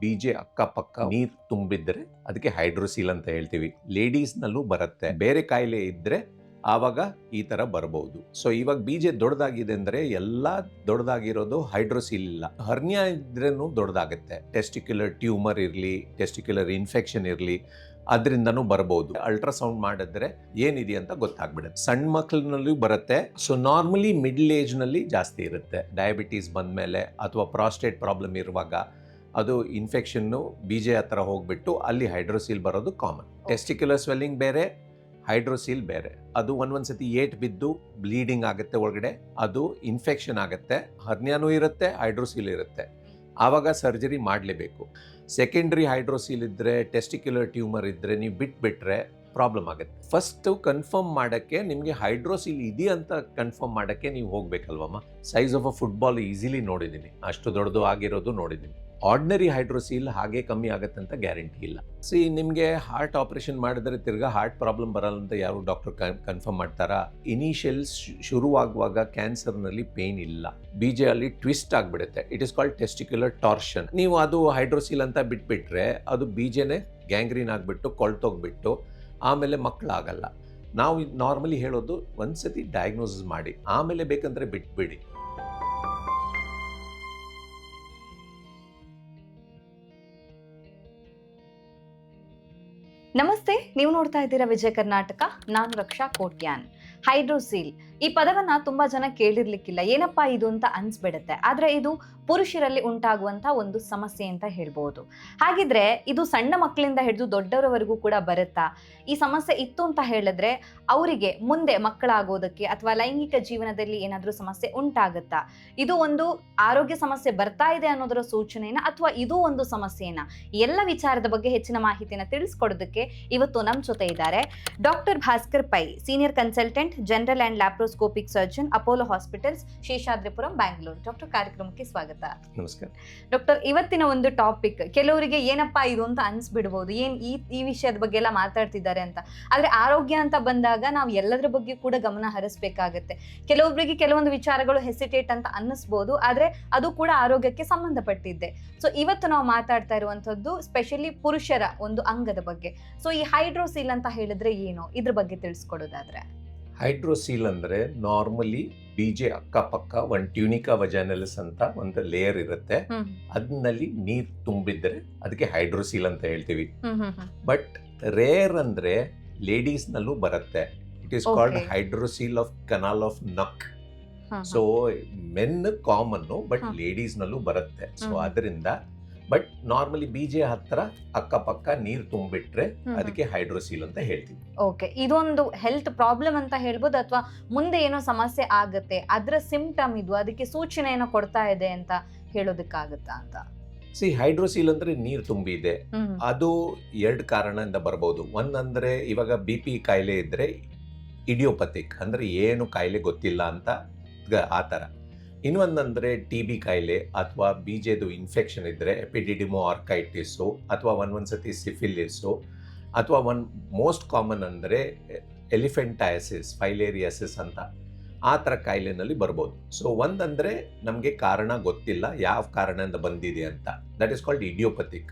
ಬೀಜೆ ಅಕ್ಕಪಕ್ಕ ನೀರ್ ತುಂಬಿದ್ರೆ ಅದಕ್ಕೆ ಹೈಡ್ರೋಸೀಲ್ ಅಂತ ಹೇಳ್ತೀವಿ. ಲೇಡೀಸ್ ನಲ್ಲೂ ಬರುತ್ತೆ. ಬೇರೆ ಕಾಯಿಲೆ ಇದ್ರೆ ಆವಾಗ ಈ ತರ ಬರಬಹುದು ಸೊ ಇವಾಗ ಬೀಜ ದೊಡ್ಡದಾಗಿದೆ ಅಂದ್ರೆ ಎಲ್ಲಾ ದೊಡ್ಡದಾಗಿರೋದು ಹೈಡ್ರೋಸೀಲ್ ಇಲ್ಲ. ಹರ್ನಿಯಾ ಇದ್ರೂ ದೊಡ್ಡದಾಗುತ್ತೆ ಟೆಸ್ಟಿಕ್ಯುಲರ್ ಟ್ಯೂಮರ್ ಇರಲಿ ಟೆಸ್ಟಿಕ್ಯುಲರ್ ಇನ್ಫೆಕ್ಷನ್ ಇರಲಿ, ಅದರಿಂದನೂ ಬರಬಹುದು ಅಲ್ಟ್ರಾಸೌಂಡ್ ಮಾಡಿದ್ರೆ ಏನಿದೆ ಅಂತ ಗೊತ್ತಾಗ್ಬಿಡುತ್ತೆ. ಸಣ್ಣ ಮಕ್ಕಳಲ್ಲೂ ಬರುತ್ತೆ. ಸೊ ನಾರ್ಮಲಿ ಮಿಡ್ಲ್ ಏಜ್ನಲ್ಲಿ ಜಾಸ್ತಿ ಇರುತ್ತೆ. ಡಯಾಬಿಟೀಸ್ ಬಂದಮೇಲೆ ಅಥವಾ ಪ್ರಾಸ್ಟೇಟ್ ಪ್ರಾಬ್ಲಮ್ ಇರುವಾಗ ಅದು ಇನ್ಫೆಕ್ಷನ್ನು ಬೀಜೆ ಹತ್ರ ಹೋಗ್ಬಿಟ್ಟು ಅಲ್ಲಿ ಹೈಡ್ರೋಸೀಲ್ ಬರೋದು ಕಾಮನ್ ಟೆಸ್ಟಿಕ್ಯುಲರ್ ಸ್ವೆಲ್ಲಿಂಗ್ ಬೇರೆ ಹೈಡ್ರೋಸೀಲ್ ಬೇರೆ. ಅದು ಒಂದೊಂದ್ಸತಿ ಏಟ್ ಬಿದ್ದು ಬ್ಲೀಡಿಂಗ್ ಆಗುತ್ತೆ ಒಳಗಡೆ ಅದು ಇನ್ಫೆಕ್ಷನ್ ಆಗುತ್ತೆ ಹರ್ನಿಯಾನೂ ಇರುತ್ತೆ ಹೈಡ್ರೋಸೀಲ್ ಇರುತ್ತೆ. ಆವಾಗ ಸರ್ಜರಿ ಮಾಡಲೇಬೇಕು. ಸೆಕೆಂಡ್ರಿ ಹೈಡ್ರೋಸೀಲ್ ಇದ್ದರೆ ಟೆಸ್ಟಿಕ್ಯುಲರ್ ಟ್ಯೂಮರ್ ಇದ್ದರೆ ನೀವು ಬಿಟ್ಬಿಟ್ರೆ ಪ್ರಾಬ್ಲಮ್ ಆಗುತ್ತೆ. ಫಸ್ಟು ಕನ್ಫರ್ಮ್ ಮಾಡೋಕ್ಕೆ ನಿಮಗೆ ಹೈಡ್ರೋಸೀಲ್ ಇದೆಯಾ ಅಂತ ಕನ್ಫರ್ಮ್ ಮಾಡೋಕ್ಕೆ ನೀವು ಹೋಗ್ಬೇಕಲ್ವಮ್ಮ? Size of a football easily ನೋಡಿದ್ದೀನಿ. ಅಷ್ಟು ದೊಡ್ಡದು ಆಗಿರೋದು ನೋಡಿದ್ದೀನಿ. ಆರ್ಡಿನರಿ ಹೈಡ್ರೋಸೀಲ್ ಹಾಗೆ ಕಮ್ಮಿ ಆಗುತ್ತೆ ಅಂತ ಗ್ಯಾರಂಟಿ ಇಲ್ಲ. ಸಿ ನಿಮಗೆ ಹಾರ್ಟ್ ಆಪರೇಷನ್ ಮಾಡಿದ್ರೆ ತಿರ್ಗಾ ಹಾರ್ಟ್ ಪ್ರಾಬ್ಲಮ್ ಬರಲ್ಲ ಅಂತ ಯಾರು ಡಾಕ್ಟರ್ ಕನ್ಫರ್ಮ್ ಮಾಡ್ತಾರಾ? ಇನಿಷಿಯಲ್ ಶುರುವಾಗುವಾಗ ಕ್ಯಾನ್ಸರ್ನಲ್ಲಿ ಪೇನ್ ಇಲ್ಲ. ಬೀಜ ಅಲ್ಲಿ ಟ್ವಿಸ್ಟ್ ಆಗಿಬಿಡುತ್ತೆ. It is called testicular torsion ನೀವು ಅದು ಹೈಡ್ರೋಸೀಲ್ ಅಂತ ಬಿಟ್ಬಿಟ್ರೆ ಅದು ಬೀಜನೇ ಗ್ಯಾಂಗ್ರೀನ್ ಆಗಿಬಿಟ್ಟು ಕೊಳ್ತೋಗ್ಬಿಟ್ಟು ಆಮೇಲೆ ಮಕ್ಕಳಾಗಲ್ಲ ನಾವು ನಾರ್ಮಲಿ ಹೇಳೋದು ಒಂದ್ಸತಿ ಡಯಾಗ್ನೋಸಿಸ್ ಮಾಡಿ. ಆಮೇಲೆ ಬೇಕಂದ್ರೆ ಬಿಟ್ಬಿಡಿ. ನಮಸ್ತೆ ನೀವು ನೋಡ್ತಾ ಇದ್ದೀರಾ ವಿಜಯ ಕರ್ನಾಟಕ ನಾನು ರಕ್ಷಾ ಕೋಟ್ಯಾನ್. ಹೈಡ್ರೋಸೀಲ್ ಈ ಪದವನ್ನ ತುಂಬಾ ಜನ ಕೇಳಿರ್ಲಿಕ್ಕಿಲ್ಲ. ಏನಪ್ಪಾ ಇದು ಅಂತ ಅನ್ಸ್ಬಿಡುತ್ತೆ. ಆದ್ರೆ ಇದು ಪುರುಷರಲ್ಲಿ ಉಂಟಾಗುವಂತ ಒಂದು ಸಮಸ್ಯೆ ಅಂತ ಹೇಳ್ಬೋದು. ಹಾಗಿದ್ರೆ ಇದು ಸಣ್ಣ ಮಕ್ಕಳಿಂದ ಹಿಡಿದು ದೊಡ್ಡವರವರೆಗೂ ಕೂಡ ಬರುತ್ತಾ? ಈ ಸಮಸ್ಯೆ ಇತ್ತು ಅಂತ ಹೇಳಿದ್ರೆ ಅವರಿಗೆ ಮುಂದೆ ಮಕ್ಕಳಾಗೋದಕ್ಕೆ ಅಥವಾ ಲೈಂಗಿಕ ಜೀವನದಲ್ಲಿ ಏನಾದರೂ ಸಮಸ್ಯೆ ಉಂಟಾಗುತ್ತಾ? ಇದು ಒಂದು ಆರೋಗ್ಯ ಸಮಸ್ಯೆ ಬರ್ತಾ ಇದೆ ಅನ್ನೋದರ ಸೂಚನೆಯನ್ನ ಅಥವಾ ಇದು ಒಂದು ಸಮಸ್ಯೆನ? ಎಲ್ಲ ವಿಚಾರದ ಬಗ್ಗೆ ಹೆಚ್ಚಿನ ಮಾಹಿತಿನ ತಿಳಿಸ್ಕೊಡೋದಕ್ಕೆ ಇವತ್ತು ನಮ್ಮ ಜೊತೆ ಇದ್ದಾರೆ. Doctor Bhaskar Pai, senior consultant, general and laparoscopic surgeon Apollo hospitals Seshadripuram Bangalore doctor ಕಾರ್ಯಕ್ರಮಕ್ಕೆ ಸ್ವಾಗತ. ನಮಸ್ಕಾರ. ಡಾಕ್ಟರ್ ಇವತ್ತಿನ ಒಂದು ಟಾಪಿಕ್ ಕೆಲವರಿಗೆ ಏನಪ್ಪಾ ಇದು ಅಂತ ಅನ್ಸ್ಬಿಡ್ಬೋದು ಏನ್ ಈ ಈ ವಿಷಯದ ಬಗ್ಗೆ ಎಲ್ಲ ಮಾತಾಡ್ತಿದ್ದಾರೆ ಅಂತ. ಆದ್ರೆ ಆರೋಗ್ಯ ಅಂತ ಬಂದಾಗ ನಾವು ಎಲ್ಲದರ ಬಗ್ಗೆ ಕೂಡ ಗಮನ ಹರಿಸ್ಬೇಕಾಗತ್ತೆ. ಕೆಲವೊಬ್ಬರಿಗೆ ಕೆಲವೊಂದು ವಿಚಾರಗಳು ಹೆಸಿಟೇಟ್ ಅಂತ ಅನ್ನಿಸ್ಬೋದು ಆದ್ರೆ ಅದು ಕೂಡ ಆರೋಗ್ಯಕ್ಕೆ ಸಂಬಂಧಪಟ್ಟಿದ್ದೆ. ಸೊ ಇವತ್ತು ನಾವು ಮಾತಾಡ್ತಾ ಇರುವಂತದ್ದು ಸ್ಪೆಷಲಿ ಪುರುಷರ ಒಂದು ಅಂಗದ ಬಗ್ಗೆ. ಸೊ ಈ ಹೈಡ್ರೋಸಿಲ್ ಅಂತ ಹೇಳಿದ್ರೆ ಏನು? ಇದ್ರ ಬಗ್ಗೆ ತಿಳಿಸ್ಕೊಡೋದಾದ್ರೆ. ಹೈಡ್ರೋಸೀಲ್ ಅಂದ್ರೆ ನಾರ್ಮಲಿ ಬೀಜೆ ಅಕ್ಕಪಕ್ಕ ಒಂದು ಟ್ಯೂನಿಕಾ ವಜಾನಲಿಸ್ ಅಂತ ಒಂದು ಲೇಯರ್ ಇರುತ್ತೆ. ಅದ್ನಲ್ಲಿ ನೀರ್ ತುಂಬಿದ್ರೆ ಅದಕ್ಕೆ ಹೈಡ್ರೋಸೀಲ್ ಅಂತ ಹೇಳ್ತೀವಿ. ಬಟ್ ರೇರ್ ಅಂದ್ರೆ ಲೇಡೀಸ್ ನಲ್ಲೂ ಬರುತ್ತೆ. It is called. Hydrocele of canal of Nuck so men common but. Ladies ನಲ್ಲೂ ಬರುತ್ತೆ. ಸೊ ಅದರಿಂದ ಬಟ್ ನಾರ್ಮಲಿ ಬೀಜೆ ಹತ್ರ ಅಕ್ಕಪಕ್ಕ ನೀರ್ ತುಂಬಿಟ್ರೆ ಅದಕ್ಕೆ ಹೈಡ್ರೋಸೀಲ್ ಅಂತ ಹೇಳ್ತೀವಿ. ಓಕೆ ಇದೊಂದು ಹೆಲ್ತ್ ಪ್ರಾಬ್ಲಮ್ ಅಂತ ಹೇಳ್ಬೋದು ಅಥವಾ ಮುಂದೆ ಏನೋ ಸಮಸ್ಯೆ ಆಗುತ್ತೆ ಅದರ ಸಿಂಪ್ಟಮ್ ಇದು ಅದಕ್ಕೆ ಸೂಚನೆ ಏನೋ ಕೊಡ್ತಾ ಇದೆ ಅಂತ ಹೇಳೋದಕ್ಕಾಗುತ್ತಾ ಅಂತ? ಸಿ ಹೈಡ್ರೋಸೀಲ್ ಅಂದ್ರೆ ನೀರ್ ತುಂಬಿದೆ. ಅದು ಎರಡು ಕಾರಣದಿಂದ ಬರ್ಬೋದು. ಒಂದಂದ್ರೆ ಇವಾಗ ಬಿ ಪಿ ಕಾಯಿಲೆ ಇದ್ರೆ ಇಡಿಯೋಪತಿಕ್ ಅಂದ್ರೆ ಏನು ಕಾಯಿಲೆ ಗೊತ್ತಿಲ್ಲ ಅಂತ ಆತರ ಆ ಥರ ಇನ್ನೊಂದಂದ್ರೆ ಟಿ ಬಿ ಕಾಯಿಲೆ ಅಥವಾ ಬೀಜದು ಇನ್ಫೆಕ್ಷನ್ ಇದ್ದರೆ ಎಪಿಡಿಡಿಮೋ ಆರ್ಕೈಟಿಸು ಅಥವಾ ಒಂದೊಂದ್ಸತಿ ಸಿಫಿಲಿಸು ಅಥವಾ ಒನ್ ಮೋಸ್ಟ್ ಕಾಮನ್ ಅಂದರೆ ಎಲಿಫೆಂಟಾಯಸಿಸ್ ಫೈಲೇರಿಯಾಸಿಸ್ ಅಂತ ಆ ಥರ ಕಾಯಿಲೆನಲ್ಲಿ ಬರ್ಬೋದು. ಸೊ ಒಂದಂದ್ರೆ ನಮಗೆ ಕಾರಣ ಗೊತ್ತಿಲ್ಲ, ಯಾವ ಕಾರಣದಿಂದ ಬಂದಿದೆ ಅಂತ. That is called idiopathic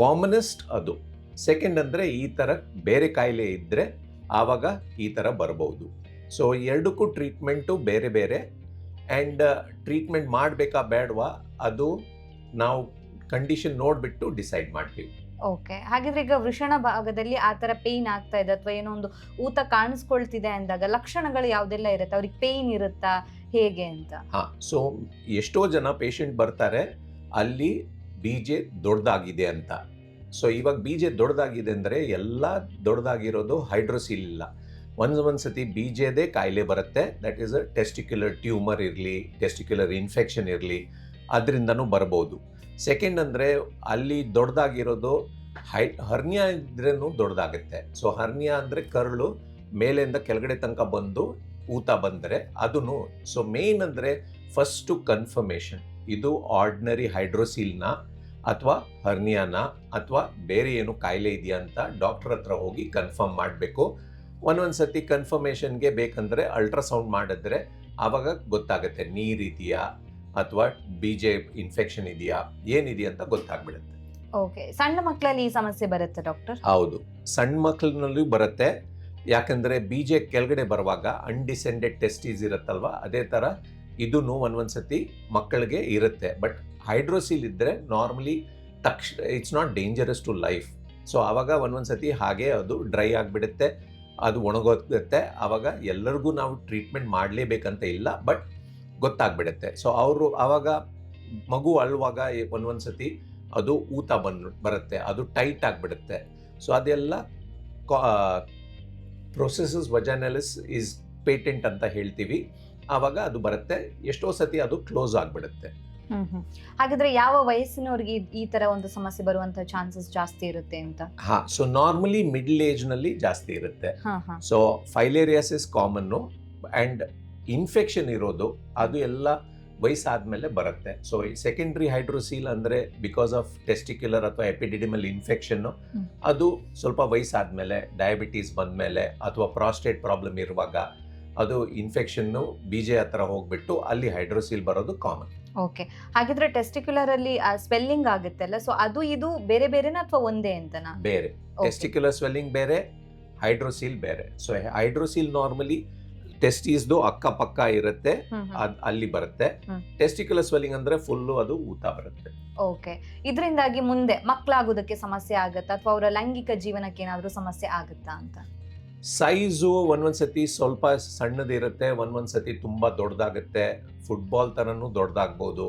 commonest ಅದು. ಸೆಕೆಂಡ್ ಅಂದರೆ ಈ ಥರ ಬೇರೆ ಕಾಯಿಲೆ ಇದ್ದರೆ ಆವಾಗ ಈ ಥರ ಬರ್ಬೋದು. ಸೊ ಎರಡಕ್ಕೂ ಟ್ರೀಟ್ಮೆಂಟು ಬೇರೆ ಬೇರೆ ಆ್ಯಂಡ್ ಟ್ರೀಟ್ಮೆಂಟ್ ಮಾಡಬೇಕಾ ಬೇಡವಾ ಅದು ನಾವು ಕಂಡೀಷನ್ ನೋಡಿಬಿಟ್ಟು ಡಿಸೈಡ್ ಮಾಡ್ತೀವಿ. ಓಕೆ ಹಾಗಿದ್ರೆ ಈಗ ವೃಷಣ ಭಾಗದಲ್ಲಿ ಆ ಥರ ಪೇಯ್ನ್ ಆಗ್ತಾ ಇದೆ ಅಥವಾ ಏನೋ ಒಂದು ಊತ ಕಾಣಿಸ್ಕೊಳ್ತಿದೆ ಅಂದಾಗ ಲಕ್ಷಣಗಳು ಯಾವುದೆಲ್ಲ ಇರುತ್ತೆ? ಅವ್ರಿಗೆ ಪೇಯ್ನ್ ಇರುತ್ತಾ? ಹೇಗೆ ಅಂತ? ಹಾಂ ಸೊ ಎಷ್ಟೋ ಜನ ಪೇಷಂಟ್ ಬರ್ತಾರೆ ಅಲ್ಲಿ ಬೀಜೆ ದೊಡ್ಡದಾಗಿದೆ ಅಂತ. ಸೊ ಇವಾಗ ಬೀಜೆ ದೊಡ್ಡದಾಗಿದೆ ಅಂದರೆ ಎಲ್ಲ ದೊಡ್ಡದಾಗಿರೋದು ಹೈಡ್ರೋಸಿಲ್ ಇಲ್ಲ. ಒಂದು ಒಂದು ಸತಿ ಬೀಜದೇ ಕಾಯಿಲೆ ಬರುತ್ತೆ. That is a testicular tumour ಇರಲಿ ಟೆಸ್ಟಿಕ್ಯುಲರ್ ಇನ್ಫೆಕ್ಷನ್ ಇರಲಿ, ಅದರಿಂದನೂ ಬರ್ಬೋದು. ಸೆಕೆಂಡ್ ಅಂದರೆ ಅಲ್ಲಿ ದೊಡ್ಡದಾಗಿರೋದು ಹೈ, ಹರ್ನಿಯಾ ಇದ್ರೂ ದೊಡ್ಡದಾಗುತ್ತೆ ಸೊ ಹರ್ನಿಯಾ ಅಂದರೆ ಕರುಳು, ಮೇಲಿಂದ ಕೆಳಗಡೆ ತನಕ ಬಂದು ಊತ ಬಂದರೆ ಅದನ್ನು ಸೊ ಮೇನ್ ಅಂದರೆ ಫಸ್ಟು ಕನ್ಫರ್ಮೇಷನ್ ಇದು ಆರ್ಡಿನರಿ ಹೈಡ್ರೋಸೀಲ್ನ ಅಥವಾ ಹರ್ನಿಯಾನ ಅಥವಾ ಬೇರೆ ಏನು ಕಾಯಿಲೆ ಇದೆಯಾ ಅಂತ ಡಾಕ್ಟರ್ ಹತ್ರ ಹೋಗಿ ಕನ್ಫರ್ಮ್ ಮಾಡಬೇಕು. ಒಂದೊಂದು ಸತಿ ಕನ್ಫರ್ಮೇಷನ್ಗೆ ಬೇಕಂದರೆ ಅಲ್ಟ್ರಾಸೌಂಡ್ ಮಾಡಿದ್ರೆ ಆವಾಗ ಗೊತ್ತಾಗುತ್ತೆ ನೀರಿದೆಯಾ ಅಥವಾ ಬೀಜೆ ಇನ್ಫೆಕ್ಷನ್ ಇದೆಯಾ ಏನಿದೆಯಾ ಅಂತ ಗೊತ್ತಾಗ್ಬಿಡುತ್ತೆ. ಓಕೆ ಸಣ್ಣ ಮಕ್ಕಳಲ್ಲಿ ಈ ಸಮಸ್ಯೆ ಬರುತ್ತೆ ಡಾಕ್ಟರ್ ಹೌದು. ಸಣ್ಣ ಮಕ್ಕಳಲ್ಲಿ ಬರುತ್ತೆ. ಯಾಕಂದ್ರೆ ಜೆ ಕೆಳಗಡೆ ಬರುವಾಗ ಅನ್ಡಿಸೆಂಡೆಡ್ ಟೆಸ್ಟೀಸ್ ಇರುತ್ತಲ್ವಾ ಅದೇ ತರ ಇದೂ ಒಂದೊಂದ್ಸತಿ ಮಕ್ಕಳಿಗೆ ಇರುತ್ತೆ. ಬಟ್ ಹೈಡ್ರೋಸಿಲ್ ಇದ್ರೆ ನಾರ್ಮಲಿ ತಕ್ಷಣ it's not dangerous to life so ಆವಾಗ ಒಂದೊಂದ್ಸತಿ ಹಾಗೆ ಅದು ಡ್ರೈ ಆಗಿಬಿಡುತ್ತೆ. ಅದು ಒಣಗೋಗುತ್ತೆ. ಆವಾಗ ಎಲ್ಲರಿಗೂ ನಾವು ಟ್ರೀಟ್ಮೆಂಟ್ ಮಾಡಲೇಬೇಕಂತ ಇಲ್ಲ ಬಟ್ ಗೊತ್ತಾಗ್ಬಿಡುತ್ತೆ. ಸೊ ಅವರು ಆವಾಗ ಮಗು ಅಳುವಾಗ ಒಂದೊಂದ್ಸತಿ ಅದು ಊತ ಬಂದು, ಬರುತ್ತೆ. ಅದು ಟೈಟ್ ಆಗಿಬಿಡುತ್ತೆ. ಸೊ ಅದೆಲ್ಲ ಪ್ರೊಸೆಸಸ್ ವಜಾನಲಿಸ್ ಇಸ್ ಪೇಟೆಂಟ್ ಅಂತ ಹೇಳ್ತೀವಿ. ಆವಾಗ ಅದು ಬರುತ್ತೆ. ಎಷ್ಟೋ ಸತಿ ಅದು ಕ್ಲೋಸ್ ಆಗಿಬಿಡುತ್ತೆ. ಹಾಗಾದ್ರೆ ಯಾವ ವಯಸ್ಸಿನವ್ರಿಗೆ ಈ- ಈ ತರ ಒಂದು ಸಮಸ್ಯೆ ಬರುವಂತ ಚಾನ್ಸಸ್ ಜಾಸ್ತಿ ಇರುತ್ತೆ ಅಂತ? ಹಾ ಸೊ ನಾರ್ಮಲಿ ಮಿಡ್ಲ್ ಏಜ್ನಲ್ಲಿ ಜಾಸ್ತಿ ಇರುತ್ತೆ. So filariasis is common and infection ಇರೋದು ಅದು ಎಲ್ಲ ವಯಸ್ಸಾದ್ಮೇಲೆ ಬರುತ್ತೆ. ಸೊ ಸೆಕೆಂಡ್ರಿ ಹೈಡ್ರೋಸೀಲ್ ಅಂದ್ರೆ ಬಿಕಾಸ್ ಆಫ್ ಟೆಸ್ಟಿಕ್ಯುಲರ್ ಅಥವಾ ಎಪಿಡಿಡಿಮಲ್ ಇನ್ಫೆಕ್ಷನ್ನು ಹ್ಮ್. ಅದು ಸ್ವಲ್ಪ ವಯಸ್ಸಾದ್ಮೇಲೆ ಡಯಾಬಿಟೀಸ್ ಬಂದ್ಮೇಲೆ ಅಥವಾ ಪ್ರಾಸ್ಟೇಟ್ ಪ್ರಾಬ್ಲಮ್ ಇರುವಾಗ ಅದು ಇನ್ಫೆಕ್ಷನ್ ಬೀಜ ಹತ್ರ ಹೋಗ್ಬಿಟ್ಟು ಅಲ್ಲಿ ಹೈಡ್ರೋಸೀಲ್ ಬರೋದು ಕಾಮನ್ ಓಕೆ. ಹಾಗಿದ್ರೆ ಟೆಸ್ಟಿಕ್ಯುಲರ್ ಅಲ್ಲಿ ಸ್ವೆಲ್ಲಿಂಗ್ ಆಗುತ್ತಲ್ಲ ಸೊ ಅದು ಇದು ಬೇರೆ ಬೇರೆನಾ ಅಥವಾ ಒಂದೇ ಅಂತನಾ? ಬೇರೆ. ಟೆಸ್ಟಿಕ್ಯುಲರ್ ಸ್ವೆಲ್ಲಿಂಗ್ ಬೇರೆ ಹೈಡ್ರೋಸೀಲ್ ಬೇರೆ. ಸೊ ಹೈಡ್ರೋಸೀಲ್ ನಾರ್ಮಲಿ ಟೆಸ್ಟೀಸ್ದು ಅಕ್ಕಪಕ್ಕ ಇರುತ್ತೆ ಅದ್ ಅಲ್ಲಿ ಬರುತ್ತೆ. ಟೆಸ್ಟಿಕ್ಯುಲರ್ ಸ್ವೆಲ್ಲಿಂಗ್ ಅಂದ್ರೆ ಫುಲ್ಲು ಅದು ಊತ ಬರುತ್ತೆ. ಓಕೆ. ಇದರಿಂದಾಗಿ ಮುಂದೆ ಮಕ್ಕಳಾಗೋದಕ್ಕೆ ಸಮಸ್ಯೆ ಆಗುತ್ತಾ ಅಥವಾ ಅವರ ಲೈಂಗಿಕ ಜೀವನಕ್ಕೆ ಏನಾದರೂ ಸಮಸ್ಯೆ ಆಗುತ್ತಾ ಅಂತ? ಸೈಜು ಒಂದೊಂದ್ಸತಿ ಸ್ವಲ್ಪ ಸಣ್ಣದಿರುತ್ತೆ, ಒಂದೊಂದ್ಸತಿ ತುಂಬಾ ದೊಡ್ಡದಾಗುತ್ತೆ. ಫುಟ್ಬಾಲ್ ಥರನೂ ದೊಡ್ಡದಾಗ್ಬೋದು.